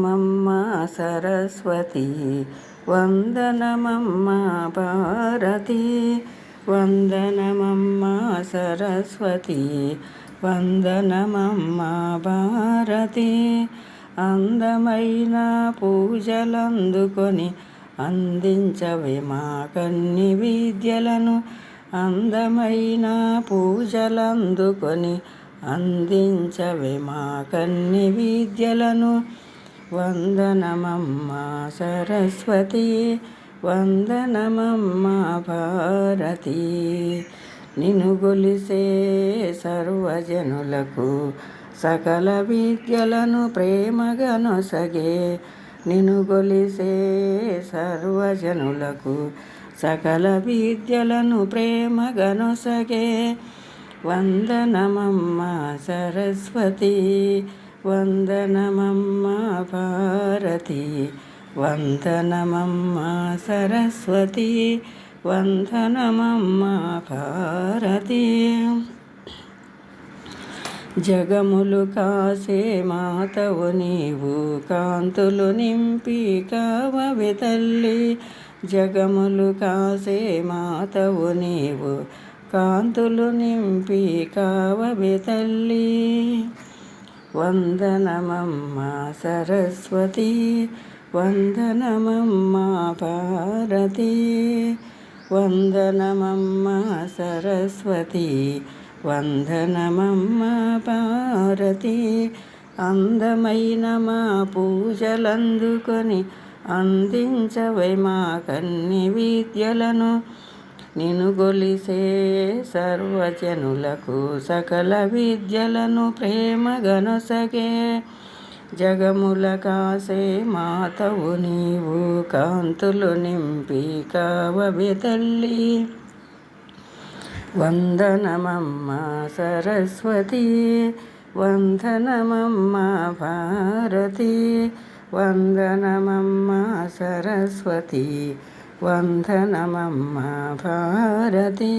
వందనమమ్మ సరస్వతి వందనమమ్మ భారతి వందనమమ్మ సరస్వతి వందనమమ్మ భారతి. అందమైన పూజలందుకొని అందించవే మా కన్ని విద్యలను. అందమైన పూజలందుకొని అందించవే మా కన్ని విద్యలను. వందనమమ్మ సరస్వతి వందనమమ్మ భారతి నిను గొలిసే సర్వజనులకు సకల విద్యలను ప్రేమగనొసగే నిను గొలిసే సర్వజనులకు సకల విద్యలను ప్రేమగనొసగే వందనమమ్మ సరస్వతి వందనమమ్మ భారతి వందనమమ్మ సరస్వతి వందనమమ్మ భారతి. జగములు కాసే మాతవు నీవు కాంతులు నింపి కావవి తల్లి. జగములు కాసే మాతవు నీవు కాంతులు నింపి కావవి తల్లి. వందనమమ్మా సరస్వతి వందనమమ్మా భారతి వందనమమ్మా సరస్వతి వందనమమ్మా భారతి అందమైన మా పూజలందుకొని అందించవై మా కన్ని విద్యలను నిను గొలిసే సర్వజనులకు సకల విద్యలను ప్రేమగనొసగే జగముల కాసే మాతవు నీవు కాంతులు నింపి కావవి తల్లి. వందనమమ్మ సరస్వతి వందనమమ్మ భారతి వందనమమ్మ సరస్వతి. వందనమమ్మ భారతి